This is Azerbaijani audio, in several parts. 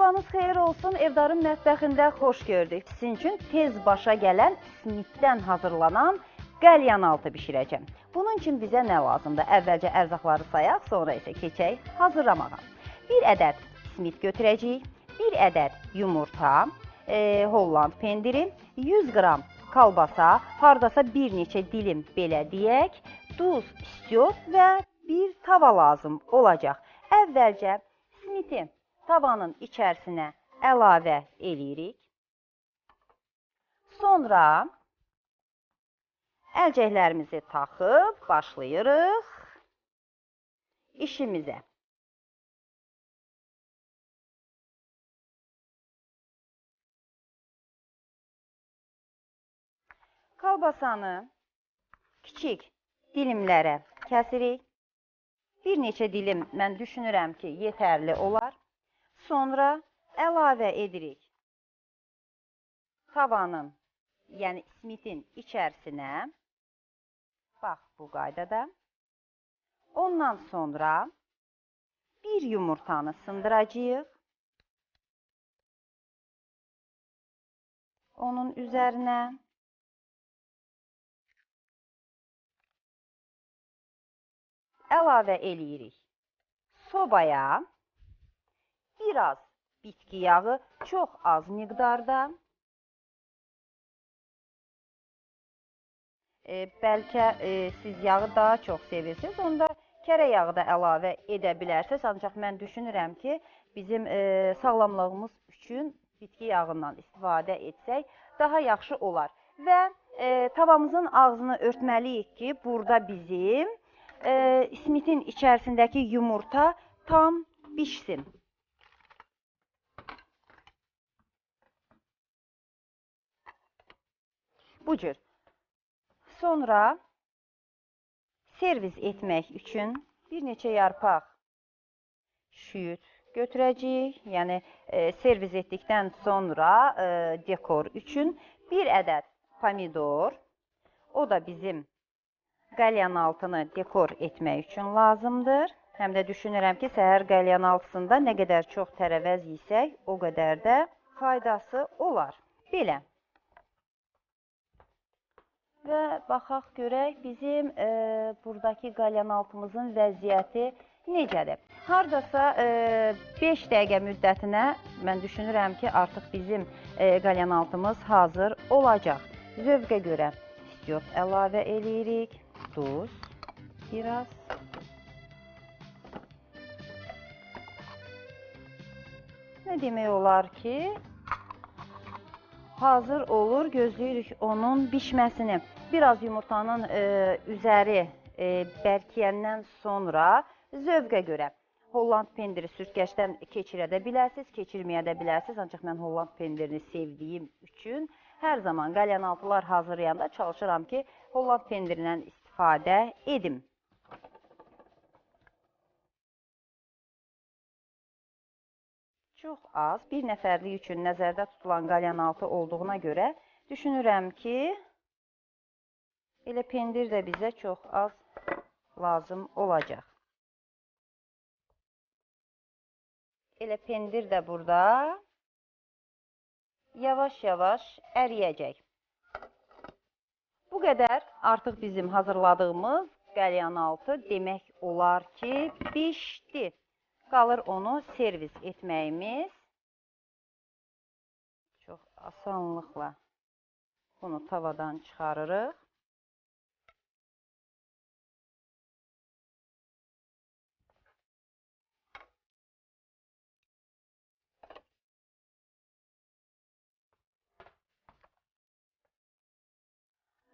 Sabahınız xeyir olsun. Evdarın mətbəxində xoş gördük. Sizin üçün tez başa gələn simiddən hazırlanan qəlyanaltı bişirəcəm. Bunun üçün bizə nə lazımdır? Əvvəlcə ərzaqları sayaq, sonra isə keçək hazırlamağa. 1 ədəd simid götürəcəyik, 1 ədəd yumurta, e, Holland pendiri, 100 qram kalbasa, hardasa bir neçə dilim belə deyək, duz, istiot və bir tava lazım olacaq. Əvvəlcə simiti tavanın içərisinə əlavə eləyirik. Sonra əlcəklərimizi taxıb başlayırıq işimizə. Kalbasanı kiçik dilimlərə kəsirik. Bir neçə dilim mən düşünürəm ki, yetərli olar. Sonra əlavə edirik tavanın, yəni smitin içərisinə. Bax, bu qaydada. Ondan sonra bir yumurtanı sındıracağıq. Onun üzərinə əlavə eləyirik. Sobaya biraz bitki yağı, çox az miqdarda. E, bəlkə e, siz yağı daha çox sevirsiniz, onda kərə yağı da əlavə edə bilərsiniz. Ancaq mən düşünürəm ki, bizim e, sağlamlığımız üçün bitki yağından istifadə etsək daha yaxşı olar. Və e, tavamızın ağzını örtməliyik ki, burada bizim e, smitin içərisindəki yumurta tam bişsin. Bu cür. Sonra servis etmək üçün bir neçə yarpaq şüyüt götürəcəyik. Yəni e, servis etdikdən sonra e, dekor üçün bir ədəd pomidor. O da bizim qəlyan altını dekor etmək üçün lazımdır. Həm də düşünürəm ki, səhər qəlyan altısında nə qədər çox tərəvəz yesək, o qədər də faydası olar. Belə. Və baxaq görək bizim e, buradakı qalyanaltımızın vəziyyəti necədir? Hardasa e, 5 dəqiqə müddətinə mən düşünürəm ki, artıq bizim e, qalyanaltımız hazır olacaq. Zövqə görə istiot əlavə eləyirik, duz biraz. Nə demək olar ki, hazır olur. Gözləyirik onun bişməsini. Biraz yumurtanın e, üzəri e, bərkiyəndən sonra zövqə görə Holland pendiri sürtkəçdən keçirə də bilərsiniz, keçirməyə də bilərsiniz. Ancaq mən Holland pendirini sevdiyim üçün hər zaman qalyanaltılar hazırlayanda çalışıram ki, Holland pendirindən istifadə edim. Çox az, bir nəfərlik üçün nəzərdə tutulan qalyanaltı olduğuna görə düşünürəm ki, elə pendir də bizə çox az lazım olacaq. Elə pendir də burada yavaş-yavaş əriyəcək. Bu qədər artıq bizim hazırladığımız qəlyanaltı demək olar ki, bişdi. Qalır onu servis etməyimiz. Çox asanlıqla bunu tavadan çıxarırıq.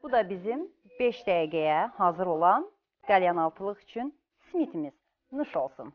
Bu da bizim 5 dəqiqəyə hazır olan qəlyanaltılıq üçün simitimiz. Nuş olsun.